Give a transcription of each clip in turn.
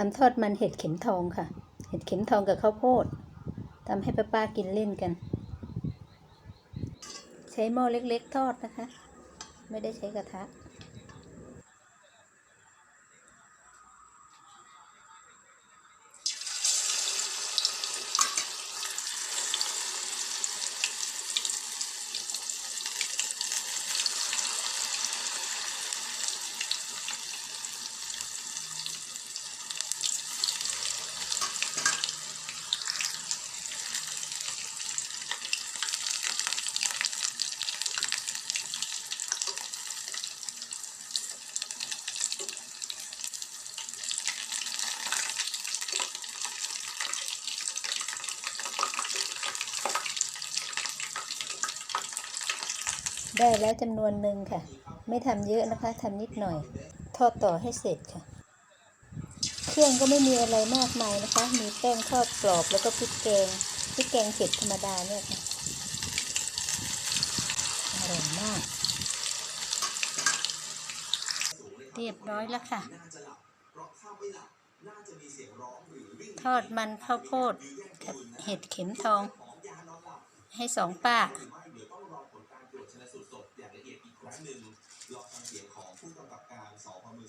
ทำทอดมันเห็ดเข็มทองค่ะ เห็ดเข็มทองกับข้าวโพดทำให้ป้าป้าๆกินเล่นกัน ใช้หม้อเล็กๆทอดนะคะ ไม่ได้ใช้กระทะ ได้แล้วจำนวนหนึ่งค่ะ ไม่ทำเยอะนะคะทำนิดหน่อย ทอดต่อให้เสร็จค่ะ เครื่องก็ไม่มีอะไรมากมายนะคะ มีแป้งทอดกรอบแล้วก็พริกแกงพริกแกงเผ็ดธรรมดาเนี่ยค่ะอร่อยมาก เรียบร้อยแล้วค่ะ ทอดมันข้าวโพดกับเห็ดเข็มทอง ให้สองป้า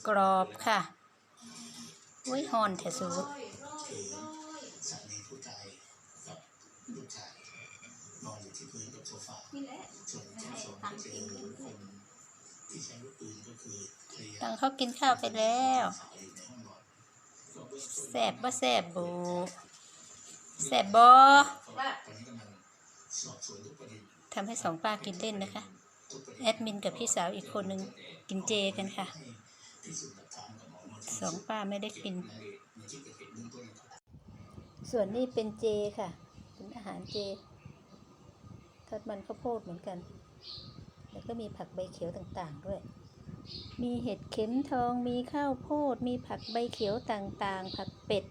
กรอบค่ะอุ้ยหอนแถสูสามีผู้ตายกับลูกชายนอนอยู่ที่พื้นบนโซฟาส่วนที่สองก็คือคนที่ใช้ลูกปืนก็คือภรรยาตังเขากินข้าวไปแล้วสาวอยู่ในห้องนอนแสบบ่แสบบูแสบบ่ตอนนี้กำลังสอบสวนทุกประเด็นทำให้สองป้ากินเล่นนะคะทุกประเด็น แอดมินกับพี่สาวอีกคนหนึ่งกินเจกันค่ะสองป้าไม่ได้กิน ส่วนนี้เป็นเจค่ะ เป็นอาหารเจทอดมันข้าวโพดเหมือนกัน แล้วก็มีผักใบเขียวต่างๆด้วย มีเห็ดเข็มทอง มีข้าวโพด มีผักใบเขียวต่างๆ ผักเป็ด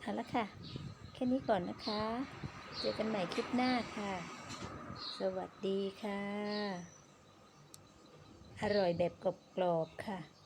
เอาละค่ะ แค่นี้ก่อนนะคะ เจอกันใหม่คลิปหน้าค่ะ สวัสดีค่ะ อร่อยแบบกรอบๆค่ะ